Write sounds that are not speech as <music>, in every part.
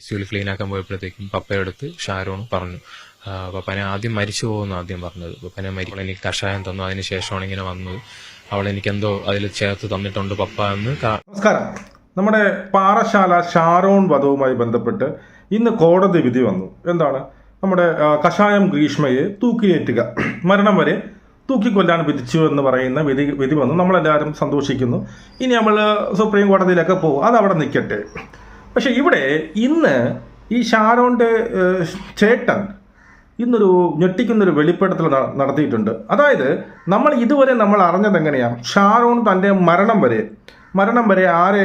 I സിയുൽ clean ആക്കാൻ പോയപ്പോഴത്തേക്കും പപ്പയെടുത്ത് ഷാരോൺ പറഞ്ഞു പപ്പനെ ആദ്യം മരിച്ചു പോകുന്നു ആദ്യം പറഞ്ഞത്. പപ്പനെ മരിക്കുമ്പോൾ എനിക്ക് കഷായം തന്നു അതിന് ശേഷമാണ് ഇങ്ങനെ വന്നത്. അവൾ എനിക്കെന്തോ അതിൽ ചേർത്ത് തന്നിട്ടുണ്ട് പപ്പ എന്ന് നമസ്കാരം. നമ്മുടെ പാറശാല ഷാരോൺ വധവുമായി ബന്ധപ്പെട്ട് ഇന്ന് കോടതി വിധി വന്നു. എന്താണ്? നമ്മുടെ കഷായം ഗ്രീഷ്മയെ തൂക്കിലേറ്റുക മരണം വരെ തൂക്കിക്കൊല്ലാൻ വിധിച്ചു എന്ന് പറയുന്ന വിധി വിധി വന്നു. നമ്മളെല്ലാവരും സന്തോഷിക്കുന്നു. ഇനി നമ്മൾ സുപ്രീം കോടതിയിലൊക്കെ പോകും. അത് അവിടെ നിൽക്കട്ടെ. പക്ഷെ ഇവിടെ ഇന്ന് ഈ ഷാരോന്റെ ചേട്ടൻ ഇന്നൊരു ഞെട്ടിക്കുന്നൊരു വെളിപ്പെടുത്തൽ നടത്തിയിട്ടുണ്ട്. അതായത് നമ്മൾ ഇതുവരെ നമ്മൾ അറിഞ്ഞത് എങ്ങനെയാണ് ഷാരോൺ തന്റെ മരണം വരെ മരണം വരെ ആരെ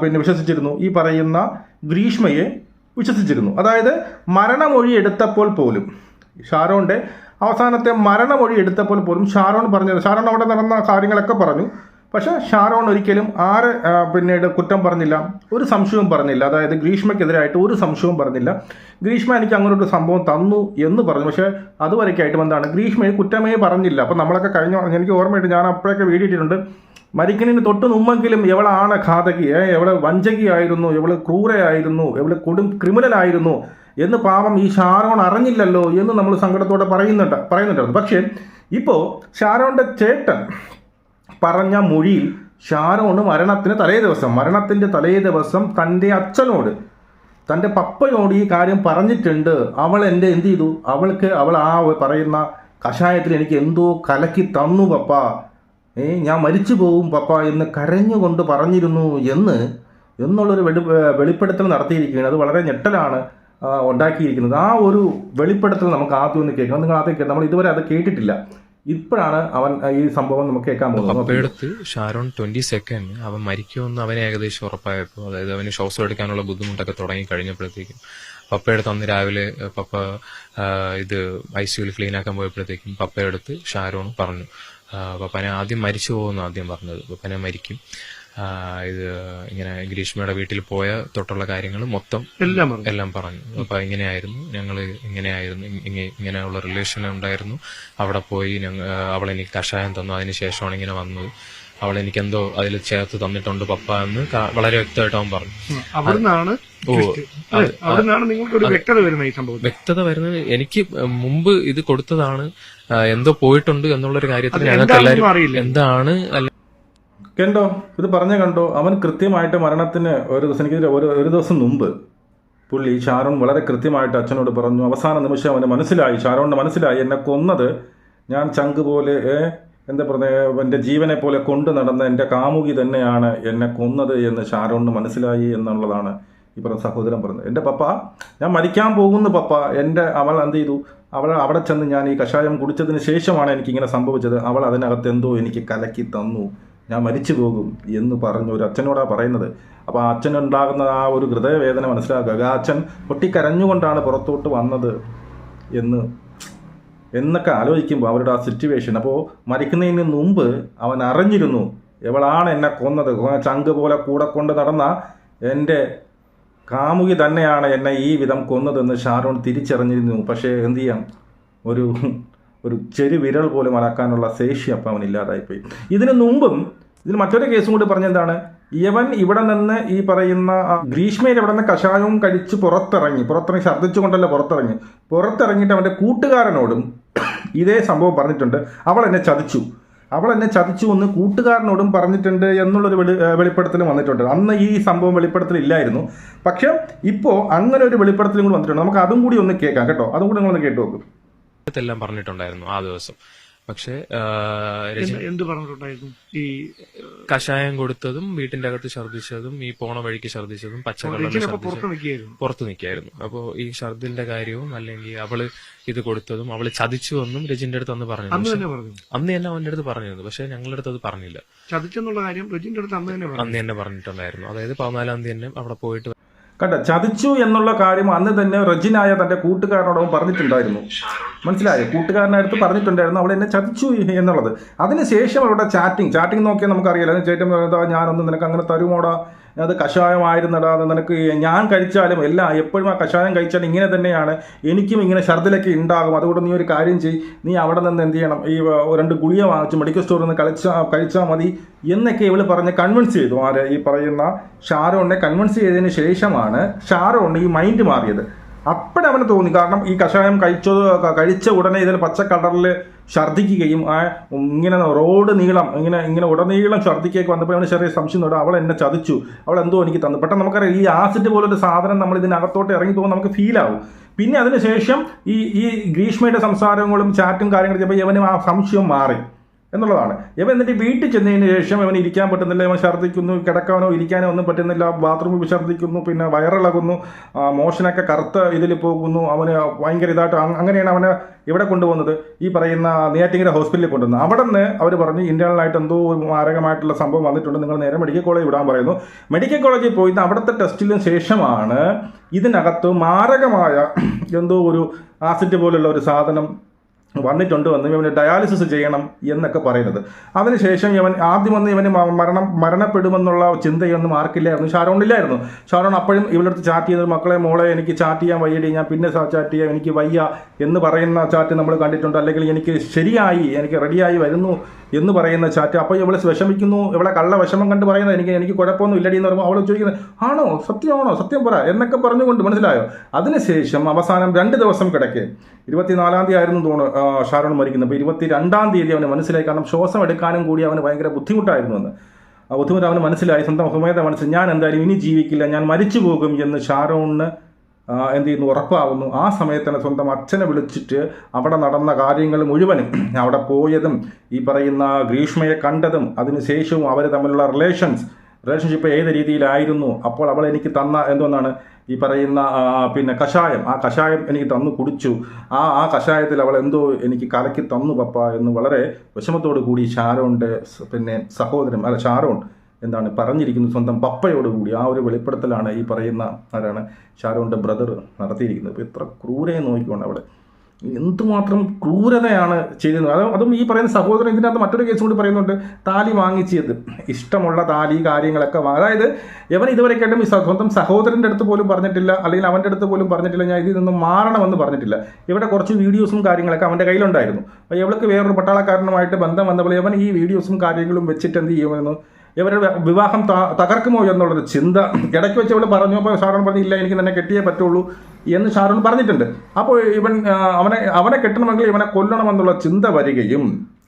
പിന്നെ വിശ്വസിച്ചിരുന്നു? ഈ പറയുന്ന ഗ്രീഷ്മയെ വിശ്വസിച്ചിരുന്നു. അതായത് മരണമൊഴി എടുത്തപ്പോൾ പോലും ഷാരോന്റെ അവസാനത്തെ മരണമൊഴി എടുത്തപ്പോൾ പോലും ഷാരോൺ പറഞ്ഞു ഷാരോൺ അവിടെ നടന്ന കാര്യങ്ങളൊക്കെ പറഞ്ഞു. പക്ഷെ ഷാരോൺ ഒരിക്കലും ആരെ പിന്നീട് കുറ്റം പറഞ്ഞില്ല ഒരു സംശയവും പറഞ്ഞില്ല. അതായത് ഗ്രീഷ്മയ്ക്കെതിരായിട്ട് ഒരു സംശയവും പറഞ്ഞില്ല. ഗ്രീഷ്മ എനിക്ക് അങ്ങനെ ഒരു സംഭവം തന്നു എന്ന് പറഞ്ഞു. പക്ഷേ അതുവരെയൊക്കെയായിട്ടും എന്താണ് ഗ്രീഷ്മയെ കുറ്റമേ പറഞ്ഞില്ല. അപ്പോൾ നമ്മളൊക്കെ കഴിഞ്ഞ എനിക്ക് ഓർമ്മയിട്ട് ഞാൻ അപ്പോഴൊക്കെ വീഡിയോ ഇട്ടിട്ടുണ്ട് മരിക്കണിന് തൊട്ട് മുമ്പെങ്കിലും എവളാണ് ഘാതകി എവൾ വഞ്ചകിയായിരുന്നു എവൾ ക്രൂരയായിരുന്നു എവൾ കൊടും ക്രിമിനലായിരുന്നു എന്ന് പാപം ഈ ഷാരോൺ അറിഞ്ഞില്ലല്ലോ എന്ന് നമ്മൾ സങ്കടത്തോടെ പറയുന്നുണ്ട് പറയുന്നുണ്ടായിരുന്നു. പക്ഷേ ഇപ്പോൾ ഷാരോന്റെ ചേട്ടൻ പറഞ്ഞ മൊഴിയിൽ ഷാരോണ് മരണത്തിന് തലേ ദിവസം മരണത്തിന്റെ തലേ ദിവസം തന്റെ അച്ഛനോട് തന്റെ പപ്പയോട് ഈ കാര്യം പറഞ്ഞിട്ടുണ്ട്. അവൾ എന്റെ എന്ത് ചെയ്തു? അവൾക്ക് അവൾ ആ പറയുന്ന കഷായത്തിൽ എനിക്ക് എന്തോ കലക്കി തന്നു പപ്പ. ഏ ഞാൻ മരിച്ചു പോവും പപ്പ എന്ന് കരഞ്ഞുകൊണ്ട് പറഞ്ഞിരുന്നു എന്ന് എന്നുള്ളൊരു വെളി വെളിപ്പെടുത്തൽ നടത്തിയിരിക്കുകയാണ്. അത് വളരെ ഞെട്ടലാണ് ഉണ്ടാക്കിയിരിക്കുന്നത്. ആ ഒരു വെളിപ്പെടുത്തൽ നമുക്ക് ആദ്യം ഒന്ന് കേൾക്കണം. നിങ്ങൾ ആദ്യം നമ്മൾ ഇതുവരെ അത് കേട്ടിട്ടില്ല. ഇപ്പോഴാണ് അവൻ ഈ സംഭവം നമുക്ക് കേൾക്കാൻ പോകുന്നത്. പപ്പയെടുത്ത് ഷാരോൺ ട്വന്റി സെക്കൻഡ് അവൻ മരിക്കുമെന്ന് അവന് ഏകദേശം ഉറപ്പായപ്പോൾ അതായത് അവന് ശ്വാസം എടുക്കാനുള്ള ബുദ്ധിമുട്ടൊക്കെ തുടങ്ങി കഴിഞ്ഞപ്പോഴത്തേക്കും. പപ്പയെടുത്ത് അന്ന് രാവിലെ പപ്പ ഇത് ഐ സിയുൽ ക്ലീൻ ആക്കാൻ പോയപ്പോഴത്തേക്കും പപ്പയെടുത്ത് ഷാരോൺ പറഞ്ഞു. പപ്പനെ ആദ്യം മരിച്ചു പോകുന്നു ആദ്യം പറഞ്ഞത്. പപ്പനെ മരിക്കും. ഇത് ഇങ്ങനെ ഗ്രീഷ്മയുടെ വീട്ടിൽ പോയ തൊട്ടുള്ള കാര്യങ്ങൾ മൊത്തം എല്ലാം പറഞ്ഞു. എല്ലാം പറഞ്ഞു. അപ്പൊ ഇങ്ങനെയായിരുന്നു. ഞങ്ങൾ ഇങ്ങനെയായിരുന്നു. ഇങ്ങ- ഇങ്ങനെയുള്ള റിലേഷൻ ഉണ്ടായിരുന്നു. അവിടെ പോയി ഞങ്ങൾ അവൾ എനിക്ക് കഷായം തന്നു. അതിനുശേഷമാണ് ഇങ്ങനെ വന്നത്. അവൾ എനിക്ക് എന്തോ അതിൽ ചേർത്ത് തന്നിട്ടുണ്ട് പപ്പ എന്ന് വളരെ വ്യക്തമായിട്ട് അവൻ പറഞ്ഞു. അവിടുന്നാണ് വ്യക്തത വരുന്നത് എനിക്ക് മുമ്പ് ഇത് കൊടുത്തതാണ്. എന്തോ പോയിട്ടുണ്ട് എന്നുള്ളൊരു കാര്യത്തിൽ ഞങ്ങൾക്ക് എല്ലാവരും എന്താണ് അല്ല കണ്ടോ? ഇത് പറഞ്ഞ കണ്ടോ? അവൻ കൃത്യമായിട്ട് മരണത്തിന് ഒരു ദിവസം എനിക്ക് ഒരു ഒരു ദിവസം മുമ്പ് പുള്ളി ഷാരോൺ വളരെ കൃത്യമായിട്ട് അച്ഛനോട് പറഞ്ഞു. അവസാന നിമിഷം അവന് മനസ്സിലായി. ഷാരോണിന് മനസ്സിലായി. എന്നെ കൊന്നത് ഞാൻ ചങ്ക് പോലെ എന്താ പറയുക എന്റെ ജീവനെ പോലെ കൊണ്ടു നടന്ന എന്റെ കാമുകി തന്നെയാണ് എന്നെ കൊന്നത് എന്ന് ഷാരോണിന് മനസ്സിലായി എന്നുള്ളതാണ് ഈ പറഞ്ഞ സഹോദരൻ പറഞ്ഞത്. എന്റെ പപ്പ ഞാൻ മരിക്കാൻ പോകുന്നു പപ്പ. എന്റെ അവൾ എന്ത് ചെയ്തു? അവൾ അവിടെ ചെന്ന് ഞാൻ ഈ കഷായം കുടിച്ചതിന് ശേഷമാണ് എനിക്കിങ്ങനെ സംഭവിച്ചത്. അവൾ അതിനകത്ത് എന്തോ എനിക്ക് കലക്കി തന്നു. ഞാൻ മരിച്ചു പോകും എന്ന് പറഞ്ഞു ഒരു അച്ഛനോടാ പറയുന്നത്. അപ്പോൾ ആ അച്ഛനുണ്ടാകുന്ന ആ ഒരു ഹൃദയവേദന മനസ്സിലാക്കുക. ആ അച്ഛൻ പൊട്ടിക്കരഞ്ഞുകൊണ്ടാണ് പുറത്തോട്ട് വന്നത് എന്ന് എന്നൊക്കെ ആലോചിക്കുമ്പോൾ അവരുടെ ആ സിറ്റുവേഷൻ അപ്പോൾ മരിക്കുന്നതിന് മുമ്പ് അവൻ അറിഞ്ഞിരുന്നു എവളാണ് എന്നെ കൊന്നത്. ചങ്ക് പോലെ കൂടെ കൊണ്ട് നടന്ന എന്റെ കാമുകി തന്നെയാണ് എന്നെ ഈ വിധം കൊന്നതെന്ന് ഷാരോൺ തിരിച്ചറിഞ്ഞിരുന്നു. പക്ഷേ എന്തു ചെയ്യാം? ഒരു ഒരു ചെറു വിരൽ പോലും അലക്കാനുള്ള ശേഷി അപ്പം അവൻ ഇല്ലാതായിപ്പോയി. ഇതിനു മുമ്പും ഇതിൽ മറ്റൊരു കേസും കൂടി പറഞ്ഞെന്താണ്? യവൻ ഇവിടെ നിന്ന് ഈ പറയുന്ന ഗ്രീഷ്മയിൽ ഇവിടെ നിന്ന് കഷായവും കഴിച്ച് പുറത്തിറങ്ങി. പുറത്തിറങ്ങി ഛർദ്ദിച്ചുകൊണ്ടല്ല പുറത്തിറങ്ങി? പുറത്തിറങ്ങിയിട്ട് അവന്റെ കൂട്ടുകാരനോടും ഇതേ സംഭവം പറഞ്ഞിട്ടുണ്ട്. അവൾ എന്നെ ചതിച്ചു. അവൾ എന്നെ ചതിച്ചു എന്ന് കൂട്ടുകാരനോടും പറഞ്ഞിട്ടുണ്ട് എന്നുള്ളൊരു വെളി വെളിപ്പെടുത്തൽ വന്നിട്ടുണ്ട്. അന്ന് ഈ സംഭവം വെളിപ്പെടുത്തൽ ഇല്ലായിരുന്നു. പക്ഷെ ഇപ്പോൾ അങ്ങനെ ഒരു വെളിപ്പെടുത്തലും കൂടി വന്നിട്ടുണ്ട്. നമുക്ക് അതും കൂടി ഒന്ന് കേൾക്കാം കേട്ടോ. അതും കൂടി നിങ്ങളൊന്ന് കേട്ടു നോക്കും. എല്ലാം പറഞ്ഞിട്ടുണ്ടായിരുന്നു ആ ദിവസം. പക്ഷേ എന്ത് പറഞ്ഞിട്ടുണ്ടായിരുന്നു? ഈ കഷായം കൊടുത്തതും വീട്ടിന്റെ അകത്ത് ഛർദ്ദിച്ചതും ഈ പോണ വഴിക്ക് ഛർദ്ദിച്ചതും പച്ചവെള്ളം പുറത്ത് നിൽക്കായിരുന്നു അപ്പോ ഈ ഛർദിന്റെ കാര്യവും അല്ലെങ്കിൽ അവൾ ഇത് കൊടുത്തതും അവൾ ചതിച്ചു എന്നും രജിന്റെ അടുത്ത് അന്ന് പറഞ്ഞു അന്ന് തന്നെ അവന്റെ അടുത്ത് പറഞ്ഞിരുന്നു. പക്ഷെ ഞങ്ങളുടെ അടുത്ത് അത് പറഞ്ഞില്ല. ചതിച്ചെന്നുള്ള കാര്യം രജിന്റെ അടുത്ത് അന്ന് തന്നെ അന്ന് തന്നെ പറഞ്ഞിട്ടുണ്ടായിരുന്നു. അതായത് പതിനാലാം തീയതി തന്നെ അവിടെ പോയിട്ട് കണ്ട ചതിച്ചു എന്നുള്ള കാര്യം അന്ന് തന്നെ റജിനായ തന്റെ കൂട്ടുകാരനോടൊപ്പം പറഞ്ഞിട്ടുണ്ടായിരുന്നു. മനസ്സിലായോ? കൂട്ടുകാരനടുത്ത് പറഞ്ഞിട്ടുണ്ടായിരുന്നു അവൾ എന്നെ ചതിച്ചു എന്നുള്ളത്. അതിനുശേഷം അവരുടെ ചാറ്റിങ് ചാറ്റിംഗ് നോക്കിയാൽ നമുക്കറിയാലോ ചേട്ടൻ ഞാനൊന്നും നിനക്ക് അങ്ങനെ തരുമോടാ? അത് കഷായമായിരുന്നടാ നിനക്ക് ഞാൻ കഴിച്ചാലും എല്ലാം എപ്പോഴും ആ കഷായം കഴിച്ചാലും ഇങ്ങനെ തന്നെയാണ്. എനിക്കും ഇങ്ങനെ ഛർദിലൊക്കെ ഉണ്ടാകും. അതുകൊണ്ട് നീ ഒരു കാര്യം ചെയ്യ്. നീ അവിടെ നിന്ന് എന്ത് ചെയ്യണം? ഈ രണ്ട് ഗുളിക വാങ്ങിച്ച് മെഡിക്കൽ സ്റ്റോറിൽ നിന്ന് കളിച്ചാൽ കഴിച്ചാൽ മതി എന്നൊക്കെ ഇവൾ പറഞ്ഞ് കൺവിൻസ് ചെയ്തു. ആര്? ഈ പറയുന്ന ഷാരോണിനെ കൺവിൻസ് ചെയ്തതിന് ശേഷമാണ് ഷാരോണിന് ഈ മൈൻഡ് മാറിയത്. അപ്പോഴവന് തോന്നി. കാരണം ഈ കഷായം കഴിച്ചത് കഴിച്ച ഉടനെ ഇതിൽ പച്ച കളറിൽ ഛർദ്ദിക്കുകയും ആ ഇങ്ങനെ റോഡ് നീളം ഇങ്ങനെ ഇങ്ങനെ ഉടനീളം ഛർദ്ദിക്കൊക്കെ വന്നപ്പോൾ അവന് ചെറിയ സംശയം തോന്നും. അവൾ എന്നെ ചതിച്ചു. അവൾ എന്തോ എനിക്ക് തന്നു. പെട്ടെന്ന് നമുക്കറിയാം ഈ ആസിഡ് പോലൊരു സാധനം നമ്മൾ ഇതിനകത്തോട്ട് ഇറങ്ങി പോകുമ്പോൾ നമുക്ക് ഫീൽ ആവും. പിന്നെ അതിനുശേഷം ഈ ഈ ഗ്രീഷ്മയുടെ സംസാരങ്ങളും ചാറ്റും കാര്യങ്ങളും ചെയ്യുമ്പോൾ ഇവനും ആ സംശയം മാറി. എന്നുള്ളതാണ്. ഇവൻ എന്നിട്ട് വീട്ടിൽ ചെന്നതിന് ശേഷം ഇവൻ ഇരിക്കാൻ പറ്റുന്നില്ല. ഇവൻ ഛർദ്ദിക്കുന്നു കിടക്കാനോ ഇരിക്കാനോ ഒന്നും പറ്റുന്നില്ല. ബാത്റൂമിൽ ഛർദ്ദിക്കുന്നു പിന്നെ വയറിളകുന്നു മോഷനൊക്കെ കറുത്ത ഇതിൽ പോകുന്നു. അവന് ഭയങ്കര ഇതായിട്ട് അങ്ങനെയാണ് അവനെ ഇവിടെ കൊണ്ടുപോകുന്നത്. ഈ പറയുന്ന നെയ്യാറ്റിങ്കര ഹോസ്പിറ്റലിൽ കൊണ്ടുവന്നത് അവിടെ നിന്ന് അവർ പറഞ്ഞു ഇന്റേണൽ ആയിട്ട് എന്തോ മാരകമായിട്ടുള്ള സംഭവം വന്നിട്ടുണ്ട്. നിങ്ങൾ നേരെ മെഡിക്കൽ കോളേജ് വിടാൻ പറയുന്നു. മെഡിക്കൽ കോളേജിൽ പോയി അവിടുത്തെ ടെസ്റ്റിലും ശേഷമാണ് ഇതിനകത്ത് മാരകമായ എന്തോ ഒരു ആസിഡ് പോലുള്ള ഒരു സാധനം വന്നിട്ടുണ്ട് വന്ന് ഇവന് ഡയാലിസിസ് ചെയ്യണം എന്നൊക്കെ പറയുന്നത്. അതിനുശേഷം ഇവൻ ആദ്യം വന്ന് ഇവന് മരണം മരണപ്പെടുമെന്നുള്ള ചിന്തയൊന്നും ആർക്കില്ലായിരുന്നു. ഷാരോണില്ലായിരുന്നു ഷാരോൺ അപ്പോഴും ഇവരടുത്ത് ചാറ്റ് ചെയ്തത് മക്കളെ മോളെ എനിക്ക് ചാറ്റ് ചെയ്യാൻ വയ്യടി. ഞാൻ പിന്നെ ചാറ്റ് ചെയ്യാം. എനിക്ക് വയ്യ എന്ന് പറയുന്ന ചാറ്റ് നമ്മൾ കണ്ടിട്ടുണ്ട്. അല്ലെങ്കിൽ എനിക്ക് ശരിയായി എനിക്ക് റെഡിയായി വരുന്നു എന്ന് പറയുന്ന ചാറ്റ് അപ്പോൾ ഇവളെ വിഷമിക്കുന്നു. ഇവളെ കള്ള വിഷമം കണ്ട് പറയുന്നത് എനിക്ക് എനിക്ക് കുഴപ്പമൊന്നും ഇല്ലടി എന്ന് പറയുമ്പോൾ അവൾ ചോദിക്കുന്നത് ആണോ? സത്യമാണോ? സത്യം പറ. എന്നൊക്കെ പറഞ്ഞുകൊണ്ട് മനസ്സിലായോ? അതിനുശേഷം അവസാനം രണ്ട് ദിവസം കിടക്കെ. ഇരുപത്തിനാലാം തീയതി ആയിരുന്നു തോന്നുന്നു ഷാരോൺ മരിക്കുന്നത്. അപ്പോൾ ഇരുപത്തി രണ്ടാം തീയതി അവന് മനസ്സിലായി. കാരണം ശ്വാസം എടുക്കാനും കൂടി അവന് ഭയങ്കര ബുദ്ധിമുട്ടായിരുന്നു എന്ന് ബുദ്ധിമുട്ട് അവന് മനസ്സിലായി. സ്വന്തം ഹുമേത മനസ്സിൽ ഞാൻ എന്തായാലും ഇനി ജീവിക്കില്ല. ഞാൻ മരിച്ചു പോകും എന്ന് ഷാരോണിന് എന്ത് ചെയ്യുന്നു? ഉറപ്പാവുന്നു. ആ സമയത്ത് തന്നെ സ്വന്തം അച്ഛനെ വിളിച്ചിട്ട് അവിടെ നടന്ന കാര്യങ്ങൾ മുഴുവനും <clears throat> അവിടെ പോയതും ഈ പറയുന്ന ഗ്രീഷ്മയെ കണ്ടതും അതിനുശേഷവും അവർ തമ്മിലുള്ള റിലേഷൻസ് റിലേഷൻഷിപ്പ് ഏത് രീതിയിലായിരുന്നു? അപ്പോൾ അവൾ എനിക്ക് തന്ന എന്തോന്നാണ് ഈ പറയുന്ന പിന്നെ കഷായം. ആ കഷായം എനിക്ക് തന്നു കുടിച്ചു. ആ ആ കഷായത്തിൽ അവൾ എന്തോ എനിക്ക് കലക്കി തന്നു പപ്പ എന്ന് വളരെ വിഷമത്തോടു കൂടി ഷാരോണിന്റെ പിന്നെ സഹോദരൻ അല്ല ഷാരോൺ എന്താണ് പറഞ്ഞിരിക്കുന്നത് സ്വന്തം പപ്പയോട് കൂടി. ആ ഒരു വെളിപ്പെടുത്തലാണ് ഈ പറയുന്ന ആരാണ്? ഷാരോണിന്റെ ബ്രദർ നടത്തിയിരിക്കുന്നത്. ഇപ്പോൾ ഇത്ര ക്രൂരയെ നോക്കിക്കൊണ്ട് അവിടെ. എന്തുമാത്രം ക്രൂരതയാണ് ചെയ്യുന്നത് അത് അതും ഈ പറയുന്ന സഹോദരൻ ഇതിനകത്ത് മറ്റൊരു കേസ് കൂടി പറയുന്നുണ്ട്. താലി വാങ്ങിച്ചത്. ഇഷ്ടമുള്ള താലി കാര്യങ്ങളൊക്കെ അതായത് ഇവൻ കേട്ടും ഈ സ്വന്തം സഹോദരന്റെ അടുത്ത് പോലും പറഞ്ഞിട്ടില്ല. അല്ലെങ്കിൽ അവന്റെ അടുത്ത് പോലും പറഞ്ഞിട്ടില്ല. ഞാൻ ഇതിൽ നിന്ന് മാറണമെന്ന് പറഞ്ഞിട്ടില്ല. ഇവിടെ കുറച്ച് വീഡിയോസും കാര്യങ്ങളൊക്കെ അവന്റെ കയ്യിലുണ്ടായിരുന്നു. അപ്പോൾ ഇവൾക്ക് വേറൊരു പട്ടാളക്കാരനുമായിട്ട് ബന്ധം വന്നപ്പോൾ ഇവൻ ഈ വീഡിയോസും കാര്യങ്ങളും വെച്ചിട്ട് എന്ത് ചെയ്യുമെന്ന് ഇവരുടെ വിവാഹം തകർക്കുമോ എന്നുള്ളൊരു ചിന്ത ഇടയ്ക്ക് വെച്ച് ഇവൾ പറഞ്ഞു അപ്പോൾ ഷാരോൺ പറഞ്ഞു ഇല്ല എനിക്ക് തന്നെ കെട്ടിയേ പറ്റുള്ളൂ എന്ന് ഷാരോൺ പറഞ്ഞിട്ടുണ്ട്. അപ്പോൾ ഇവൻ അവനെ അവനെ കെട്ടണമെങ്കിൽ ഇവനെ കൊല്ലണമെന്നുള്ള ചിന്ത വരികയും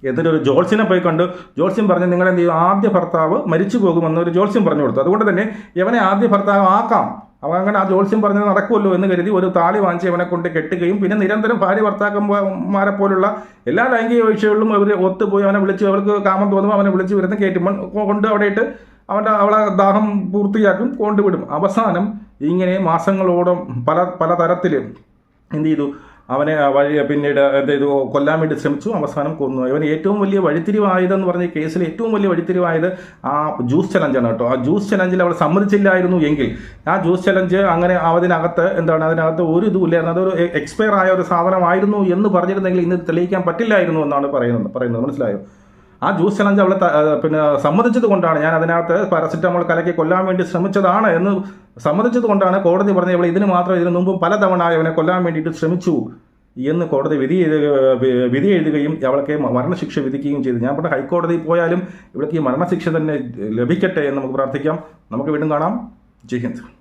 എന്നിട്ട് ഒരു ജോൾസിനെ പോയി കണ്ട് ജോൾസ്യം പറഞ്ഞ് നിങ്ങളെന്ത് ചെയ്യും? ആദ്യ ഭർത്താവ് മരിച്ചു പോകുമെന്ന് ഒരു ജോൾസ്യം പറഞ്ഞു കൊടുത്തു. അതുകൊണ്ട് തന്നെ ഇവനെ ആദ്യ ഭർത്താവ് ആക്കാം. അവൻ അങ്ങനെ ആ ജോത്സ്യം പറഞ്ഞത് നടക്കുമല്ലോ എന്ന് കരുതി ഒരു താളി വാങ്ങിച്ച് അവനെ കൊണ്ട് കെട്ടുകയും പിന്നെ നിരന്തരം ഭാര്യ ഭർത്താക്കന്മാരെ പോലുള്ള എല്ലാ ലൈംഗിക വീഴ്ചകളിലും അവർ ഒത്തുപോയി അവനെ വിളിച്ച് അവൾക്ക് കാമം തോന്നും അവനെ വിളിച്ച് വരുന്ന കയറ്റുമ്പോൾ കൊണ്ട് അവിടെ ഇട്ട് അവന്റെ അവളെ ദാഹം പൂർത്തിയാക്കും കൊണ്ടുവിടും അവസാനം ഇങ്ങനെ മാസങ്ങളോടും പല പല തരത്തിൽ എന്ത് ചെയ്തു? അവനെ വഴി പിന്നീട് എന്ത് ചെയ്തു? കൊല്ലാൻ വേണ്ടി ശ്രമിച്ചു. അവസാനം കൊന്നു. ഇവൻ ഏറ്റവും വലിയ വഴിത്തിരിവായതെന്ന് പറഞ്ഞ കേസിൽ ഏറ്റവും വലിയ വഴിത്തിരിവായത് ആ ജ്യൂസ് ചലഞ്ചാണ് കേട്ടോ. ആ ജ്യൂസ് ചലഞ്ചിൽ അവൾ സമ്മതിച്ചില്ലായിരുന്നു എങ്കിൽ ആ ജ്യൂസ് ചലഞ്ച് അങ്ങനെ അതിനകത്ത് എന്താണ്? അതിനകത്ത് ഒരു ഇതും ഇല്ലായിരുന്നു. അതൊരു എക്സ്പയർ ആയ ഒരു സാധനമായിരുന്നു എന്ന് പറഞ്ഞിരുന്നെങ്കിൽ ഇന്ന് തെളിയിക്കാൻ പറ്റില്ലായിരുന്നു എന്നാണ് പറയുന്നത് പറയുന്നത്. മനസ്സിലായോ? ആ ജ്യൂസ് ചലഞ്ച് അവളെ പിന്നെ സമ്മതിച്ചത് കൊണ്ടാണ്. ഞാൻ അതിനകത്ത് പാരസിറ്റമോൾ കലക്കി കൊല്ലാൻ വേണ്ടി ശ്രമിച്ചതാണ് എന്ന് സമ്മതിച്ചത് കൊണ്ടാണ് കോടതി പറഞ്ഞത് ഇവളെ ഇതിന് മാത്രം ഇതിനു മുമ്പും പലതവണ അവനെ കൊല്ലാൻ വേണ്ടിയിട്ട് ശ്രമിച്ചു എന്ന് കോടതി വിധി വിധി എഴുതുകയും അവൾക്ക് മരണശിക്ഷ വിധിക്കുകയും ചെയ്തു. ഞാൻ പറഞ്ഞ ഹൈക്കോടതിയിൽ പോയാലും ഇവിടേക്ക് ഈ മരണശിക്ഷ തന്നെ ലഭിക്കട്ടെ എന്ന് നമുക്ക് പ്രാർത്ഥിക്കാം. നമുക്ക് വീണ്ടും കാണാം. ജയ് ഹിന്ദ്.